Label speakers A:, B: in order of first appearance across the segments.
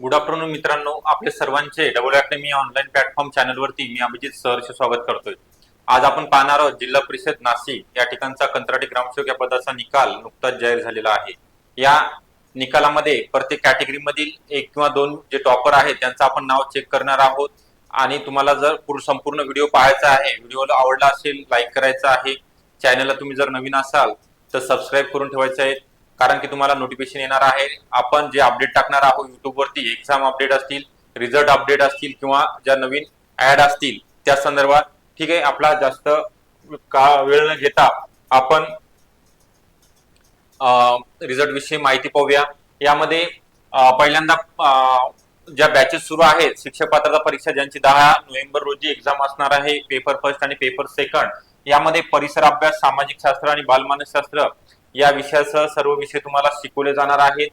A: Good afternoon मित्रांनो. आपले सर्वांचे डबल अकॅडमी ऑनलाईन प्लॅटफॉर्म चॅनलवरती मी अभिजित सहर्ष स्वागत करतोय. आज आपण पाहणार आहोत जिल्हा परिषद नाशिक या ठिकाणचा कंत्राटी ग्रामसेवक या पदाचा निकाल नुकताच जाहीर झालेला आहे. या निकालामध्ये प्रत्येक कॅटेगरीमधील एक किंवा दोन जे टॉपर आहेत त्यांचं आपण नाव चेक करणार आहोत. आणि तुम्हाला जर पूर्ण संपूर्ण व्हिडिओ पाहायचा आहे व्हिडिओला आवडला असेल लाईक करायचा आहे चॅनलला तुम्ही जर नवीन असाल तर सबस्क्राईब करून ठेवायचं आहे. कारण की तुम्हाला नोटिफिकेशन येणार आहे. आपण जे अपडेट टाकणार आहोत युट्यूबवरती एक्झाम अपडेट असतील रिझल्ट अपडेट असतील किंवा ज्या नवीन ऍड असतील त्या संदर्भात ठीक आहे आपला जास्त का वेळ न घेता आपण रिझल्ट विषयी माहिती पाहूया. यामध्ये पहिल्यांदा ज्या बॅचेस सुरू आहेत शिक्षक पात्रता परीक्षा ज्यांची दहा नोव्हेंबर रोजी एक्झाम असणार आहे पेपर फर्स्ट आणि पेपर सेकंड यामध्ये परिसर अभ्यास सामाजिक शास्त्र आणि बालमानसशास्त्र या विषयासह सर्व विषय तुम्हाला शिकवले जाणार आहेत.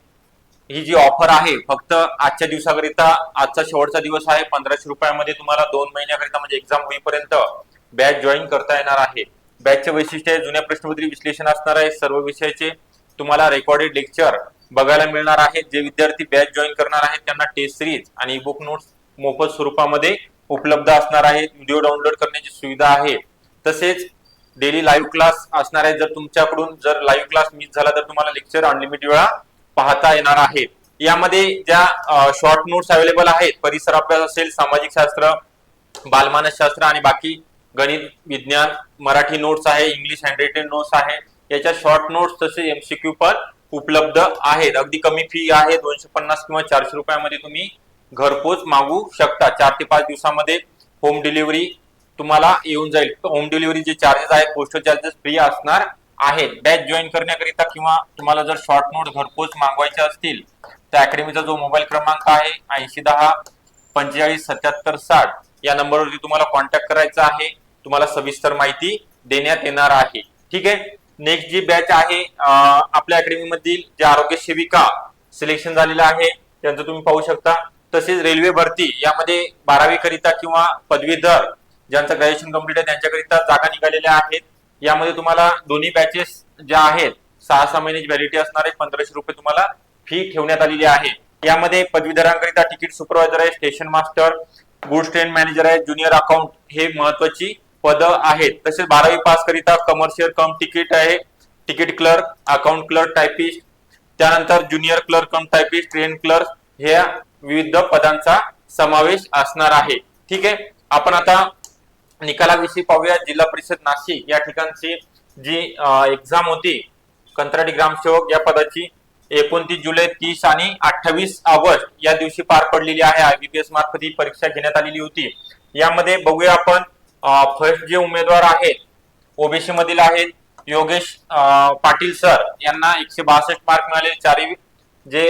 A: ही जी ऑफर आहे फक्त आजच्या दिवसाकरिता आजचा शेवटचा दिवस आहे. पंधराशे रुपयामध्ये तुम्हाला दोन महिन्याकरिता म्हणजे एक्झाम होईपर्यंत बॅच जॉईन करता येणार आहे. बॅचचे वैशिष्ट्य आहे जुन्या प्रश्नपत्री विश्लेषण असणार आहे. सर्व विषयाचे तुम्हाला रेकॉर्डेड लेक्चर बघायला मिळणार आहेत. जे विद्यार्थी बॅच जॉईन करणार आहेत त्यांना टेस्ट सिरीज आणि बुक नोट्स मोफत स्वरूपामध्ये उपलब्ध असणार आहेत. व्हिडिओ डाउनलोड करण्याची सुविधा आहे. तसेच डेली लाईव्ह क्लास असणार आहे. जर तुमच्याकडून जर लाईव्ह क्लास मिस झाला तर तुम्हाला लेक्चर अनलिमिटेड वेळा पाहता येणार आहे. यामध्ये ज्या शॉर्ट नोट्स अवेलेबल आहेत परिसर अभ्यास असेल सामाजिक शास्त्र बालमानसशास्त्र आणि बाकी गणित विज्ञान मराठी नोट्स आहे इंग्लिश हँडरायटेड नोट्स आहे. याच्या शॉर्ट नोट्स तसे एमसीक्यू पण उपलब्ध आहेत. अगदी कमी फी आहे. दोनशे पन्नास किंवा चारशे रुपयामध्ये तुम्ही घरपोच मागू शकता. चार ते पाच दिवसामध्ये होम डिलिव्हरी तुम्हाला येऊन जाईल. होम डिलिव्हरीचे चार्जेस आहेत पोस्टल चार्जेस फ्री असणार आहेत. बॅच जॉईन करण्याकरिता किंवा तुम्हाला जर शॉर्ट नोट घरपोच मागवायचे असतील तर अकॅडमीचा जो मोबाईल क्रमांक आहे ऐंशी दहा पंचेचाळीस सत्याहत्तर साठ या नंबरवरती तुम्हाला कॉन्टॅक्ट करायचा आहे. तुम्हाला सविस्तर माहिती देण्यात येणार आहे. ठीक आहे? नेक्स्ट जी बॅच आहे आपल्या अकॅडमी मधील जे आरोग्य सेविका सिलेक्शन झालेलं आहे त्यांचं तुम्ही पाहू शकता. तसेच रेल्वे भरती यामध्ये बारावी करिता किंवा पदवीधर ज्यांचं ग्रॅज्युएशन कंप्लीट आहे त्यांच्याकरिता जागा निघालेल्या आहेत. यामध्ये तुम्हाला दोन्ही बॅचेस ज्या आहेत सहा सहा महिन्याची व्हॅलिटी असणार आहे पंधराशे रुपये तुम्हाला फी ठेवण्यात आलेली आहे. यामध्ये पदवीधरांकरिता तिकीट सुपरवायझर आहे station master goods train manager आहे ज्युनियर अकाउंट हे महत्वाची पद आहेत. तसेच बारावी पास करिता कमर्शियल कम तिकीट आहे ticket clerk account clerk typist त्यानंतर junior clerk cum typist train clerk ह्या विविध पदांचा समावेश असणार आहे. ठीक आहे? आपण आता निकालाविषयी पाहूया. जिल्हा परिषद नाशिक या ठिकाणची जी एक्झाम होती कंत्राटी ग्रामसेवक या पदाची एकोणतीस जुलै तीस आणि अठ्ठावीस ऑगस्ट या दिवशी पार पडलेली आहे. आयबीपीएस मार्फत ही परीक्षा घेण्यात आलेली होती. यामध्ये बघूया आपण फर्स्ट जे उमेदवार आहेत ओबीसी मधील आहेत योगेश पाटील सर. यांना एकशे बासष्ट मार्क मिळाले. चारही जे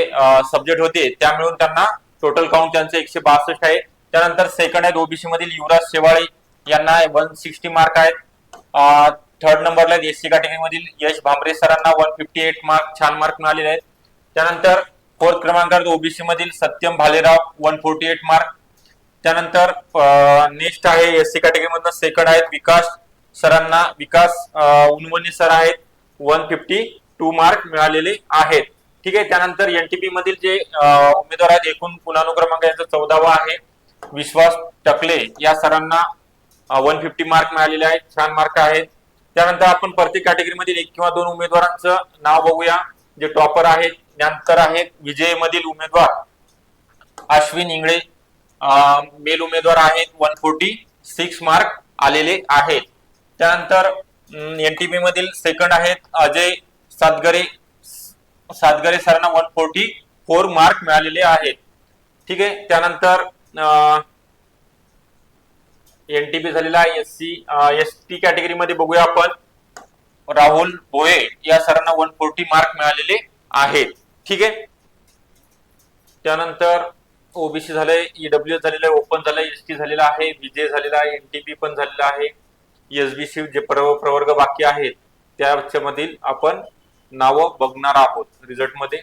A: सब्जेक्ट होते त्या मिळून त्यांना टोटल काउंट त्यांचे एकशे बासष्ट आहे. त्यानंतर सेकंड आहेत ओबीसी मधील युवराज शेवाळे. यांना वन सिक्स्टी मार्क आहेत. थर्ड नंबरला एस सी कॅटेगरीमधील यश भांबरे सरांना वन फिफ्टी एट मार्क छान मार्क मिळालेले आहेत. त्यानंतर फोर्थ क्रमांकावर ओबीसी मधील Satyam Bhalerao one forty eight mark त्यानंतर नेक्स्ट आहे एससी सी कॅटेगरीमधनं सेकंड आहेत विकास सरांना. विकास अं, सर आहेत वन फिफ्टी टू मार्क मिळालेले आहेत. ठीक आहे त्यानंतर एनटीपी मधील जे उमेदवार आहेत एकूण पुनानुक्रमांक यांचा चौदावा आहे विश्वास टकले. या सरांना वन फिफ्टी मार्क मिळालेले आहेत. छान मार्क आहेत त्यानंतर आपण प्रत्येक कॅटेगरी मधील एक किंवा दोन उमेदवारांचं नाव बघूया. जे टॉपर आहेत त्यानंतर आहेत विजय मधील उमेदवार अश्विन इंगळे मेल उमेदवार आहेत वन फोर्टी सिक्स मार्क आलेले आहेत. त्यानंतर एनटीपी मधील सेकंड आहेत अजय सातगरे सातगरे सरांना वन फोर्टी फोर मार्क मिळालेले आहेत. ठीक आहे? त्यानंतर एनटीपी झालेला एस सी एस टी कॅटेगरीमध्ये बघूया आपण. राहुल भोये या सरांना वन फोर्टी मार्क मिळालेले आहेत. ठीक आहे? त्यानंतर ओबीसी झालंय ईडब्ल्यू झालेलं आहे ओपन झालंय एस टी झालेला आहे विजय झालेला आहे एनटीपी पण झालेला आहे. एसबीसी जे प्रव- प्रवर्ग बाकी आहेत त्याच्या मधील आपण नावं बघणार आहोत रिझल्टमध्ये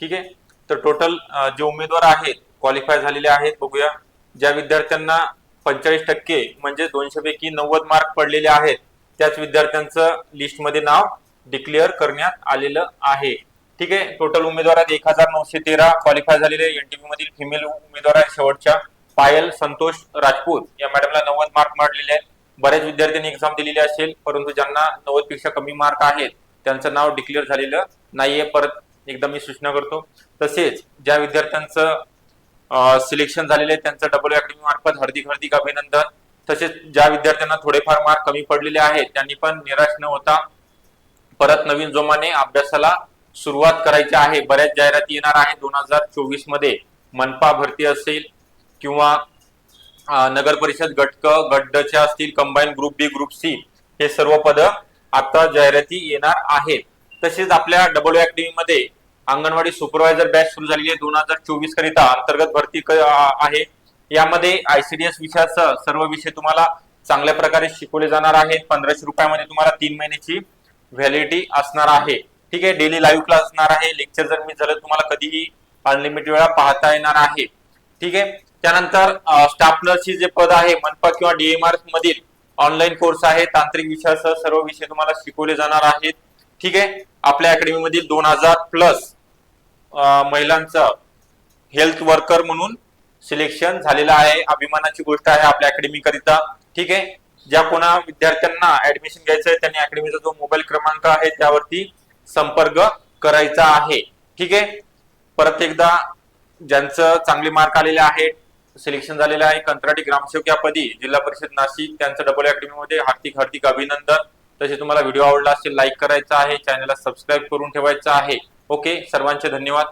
A: ठीक आहे? तर टोटल जे उमेदवार आहेत क्वालिफाय झालेले आहेत बघूया. ज्या विद्यार्थ्यांना पंचेचाळीस टक्के म्हणजे दोनशे पैकी नव्वद मार्क पडलेले आहेत. त्याच विद्यार्थ्यांचं लिस्टमध्ये नाव डिक्लेअर करण्यात आलेलं आहे. ठीक आहे? टोटल उमेदवार एक हजार नऊशे तेरा. क्वालिफाय झालेले एनटीपी मधील फिमेल उमेदवार आहे शेवटच्या. पायल संतोष राजपूत या मॅडमला नव्वद मार्क मारलेले आहेत. बऱ्याच विद्यार्थ्यांनी एक्झाम दिलेली असेल परंतु ज्यांना नव्वदपेक्षा कमी मार्क आहेत त्यांचं नाव डिक्लेअर झालेलं नाहीये. परत एकदा मी सूचना करतो. तसेच ज्या विद्यार्थ्यांचं सिलेक्शन झालेले आहे त्यांचं डबल अकॅडमी मार्फत हार्दिक हार्दिक अभिनंदन. तसेच ज्या विद्यार्थ्यांना थोडेफार मार्क कमी पडलेले आहेत त्यांनी पण निराश न होता परत नवीन जोमाने अभ्यासाला सुरुवात करायची आहे. बऱ्याच जाहिराती येणार आहे दोन हजार चोवीसमध्ये मनपा भरती असेल किंवा नगर परिषद गटक क असतील combine group B group C हे सर्व पद आता जाहिराती येणार आहेत. तसेच आपल्या डबल अकॅडमी मध्ये अंगणवाडी सुपरवायझर बॅच सुरू झालेली आहे. दोन हजार चोवीस करिता अंतर्गत भरती आहे. यामध्ये आयसीडीएस विषयासह सर्व विषय तुम्हाला चांगल्या प्रकारे शिकवले जाणार आहेत. पंधराशे रुपयामध्ये तुम्हाला तीन महिन्याची व्हॅलिडिटी असणार आहे. ठीक आहे? डेली लाईव्ह क्लास असणार आहे. लेक्चर जर मी झालं तुम्हाला कधीही अनलिमिटेड वेळा पाहता येणार आहे. ठीक आहे? त्यानंतर स्टाफनर्सची जे पद आहे मनपा किंवा डीएमआर मधील ऑनलाईन कोर्स आहे. तांत्रिक विषयासह सर्व विषय तुम्हाला शिकवले जाणार आहेत. ठीक आहे? आपल्या अकॅडमीमधील दोन हजार प्लस महिलांचं हेल्थ वर्कर म्हणून सिलेक्शन झालेलं आहे. अभिमानाची गोष्ट आहे आपल्या अकॅडमी करिता ठीक आहे? ज्या कोणा विद्यार्थ्यांना ऍडमिशन घ्यायचं आहे त्यांनी अकॅडमीचा जो मोबाईल क्रमांक आहे त्यावरती संपर्क करायचा आहे. ठीक आहे? परत एकदा ज्यांचं चांगले मार्क आलेले आहेत सिलेक्शन झालेलं आहे कंत्राटी ग्रामसेवक या पदी जिल्हा परिषद नाशिक त्यांचं डबल अकॅडमीमध्ये हार्दिक हार्दिक अभिनंदन. तसे तुम्हाला व्हिडिओ आवडला असेल लाईक करायचा आहे चॅनलला सबस्क्राईब करून ठेवायचा आहे. ओके सर्वांचे धन्यवाद.